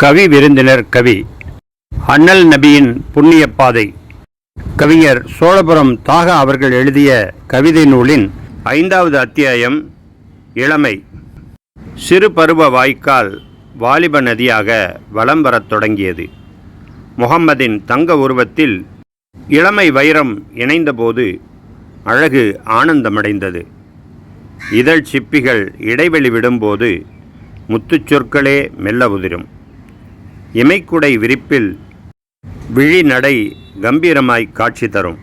கவி விருந்தினர் கவி. அண்ணல் நபியின் புண்ணிய பாதை. கவிஞர் சோழபுரம் தாகா அவர்கள் எழுதிய கவிதை நூலின் ஐந்தாவது அத்தியாயம் இளமை. சிறு பருவ வாய்க்கால் வாலிப நதியாக வலம் வரத் தொடங்கியது. முகம்மதின் தங்க உருவத்தில் இளமை வைரம் இணைந்தபோது அழகு ஆனந்தமடைந்தது. இதழ் சிப்பிகள் இடைவெளி விடும்போது முத்துச் சொற்களே மெல்ல உதிரும். இமைக்குடை விரிப்பில் விழிநடை கம்பீரமாய் காட்சி தரும்.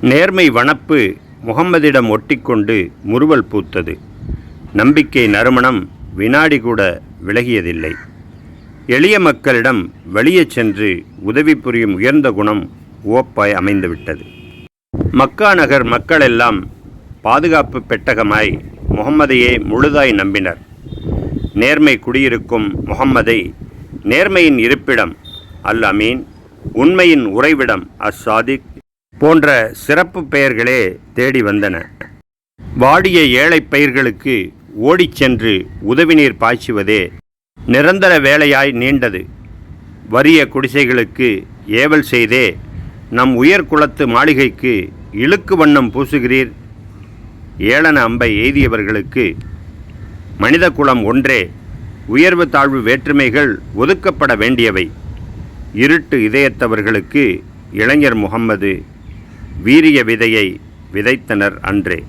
நேர்மை வனப்பு முகம்மதிடம் ஒட்டிக்கொண்டு முறுவல் பூத்தது. நம்பிக்கை நறுமணம் வினாடி கூட விலகியதில்லை. எளிய மக்களிடம் வெளியே சென்று உதவி புரியும் உயர்ந்த குணம் ஓப்பாய் அமைந்துவிட்டது. மக்கா நகர் மக்களெல்லாம் பாதுகாப்பு பெட்டகமாய் முகம்மதையே முழுதாய் நம்பினர். நேர்மை குடியிருக்கும் முகம்மதை நேர்மையின் இருப்பிடம் அல் அமீன். உண்மையின் உறைவிடம் அஸ்ஸாதிக் போன்ற சிறப்பு பெயர்களே தேடி வந்தன. வாடிய ஏழை பயிர்களுக்கு ஓடிச் சென்று உதவி நீர் பாய்ச்சுவதே நிரந்தர வேலையாய் நீண்டது. வறிய குடிசைகளுக்கு ஏவல் செய்தே நம் உயர் குலத்து மாளிகைக்கு இழுக்கு வண்ணம் பூசுகிறீர். ஏளன அம்பை எய்தியவர்களுக்கு மனித குலம் ஒன்றே உயர்வு தாழ்வு வேற்றுமைகள் ஒதுக்கப்பட வேண்டியவை. இருட்டு இதயத்தவர்களுக்கு இளைஞர் முகம்மது வீரிய விதையை விதைத்தனர் அன்றே.